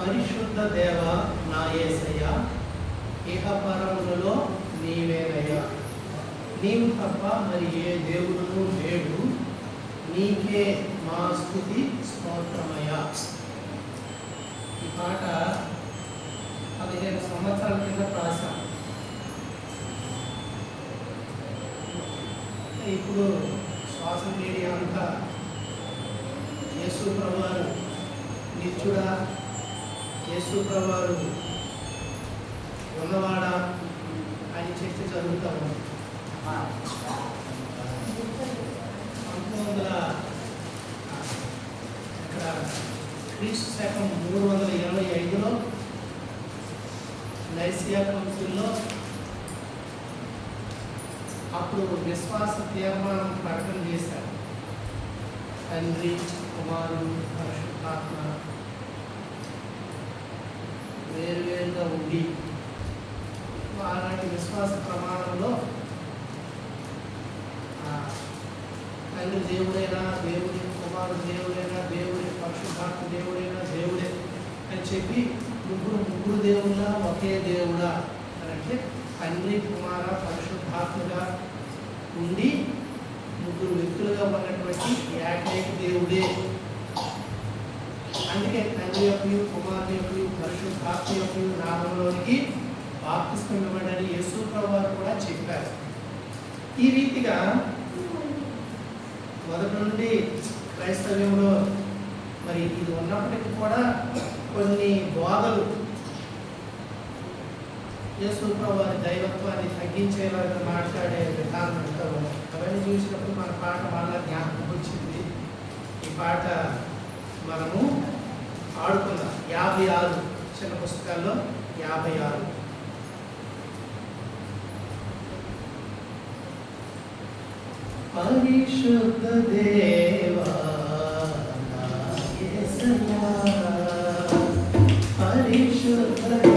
పరిశుద్ధ దేవ నా ఏసయ్య ఇహపరములలో నీవేనయ్యా. నీవు తప్ప మరి ఏ దేవుడును లేడు. నీకే మా స్థుతి స్తోత్రమయ్యా. ఈ పాట పదిహేను సంవత్సరాల కింద రాశాం. ఇప్పుడు సోషల్ మీడియా అంతా యేసు ప్రభు నిత్యుడా యేసు ప్రభువారు ఉన్నవాడా అని చర్చ ఉంది. పంతొమ్మిది వందల ఇక్కడ క్రీస్తు శకం మూడు వందల ఇరవై ఐదులో నైసియా కౌన్సిల్లో అప్పుడు విశ్వాస తీర్మానం ప్రకటన చేశారు. తండ్రి కుమారుడు పరిశుద్ధాత్మ వేరువేరుగా ఉండి అలాంటి విశ్వాస ప్రమాణంలో ఆ, తండ్రి దేవుడైనా దేవుడి కుమారుడు దేవుడైనా దేవుడి పరిశుద్ధాత్మ దేవుడైనా దేవుడే అని చెప్పి ముగ్గురు ముగ్గురు దేవుళ్ళ ఒకే దేవుడా అని అంటే తండ్రి కుమార పరిశుద్ధాత్మగా ఉండి ముగ్గురు వ్యక్తులుగా ఉన్నటువంటి ఏకైక దేవుడే. అందుకే తల్లి యొక్క కుమారుని యొక్క పరిశుద్ధాత్మ యొక్క నామంలోనికి బాప్తిస్మివ్వబడని యేసు వారు కూడా చెప్పారు. ఈ రీతిగా మొదటి నుండి క్రైస్తవ్యంలో మరి ఇది ఉన్నప్పటికీ కూడా కొన్ని బోధలు యేసుప్రభు వారి దైవత్వాన్ని తగ్గించేలాగా మాట్లాడే విధానం అంటారు అవన్నీ చూసినప్పుడు మన పాట మళ్ళా జ్ఞాపకం వచ్చింది. ఈ పాట మనము ఆడుకుందాం. యాభై ఆరు చిన్న పుస్తకాల్లో యాభై ఆరు. పరిశుద్ధ దేవా పరిశుద్ధ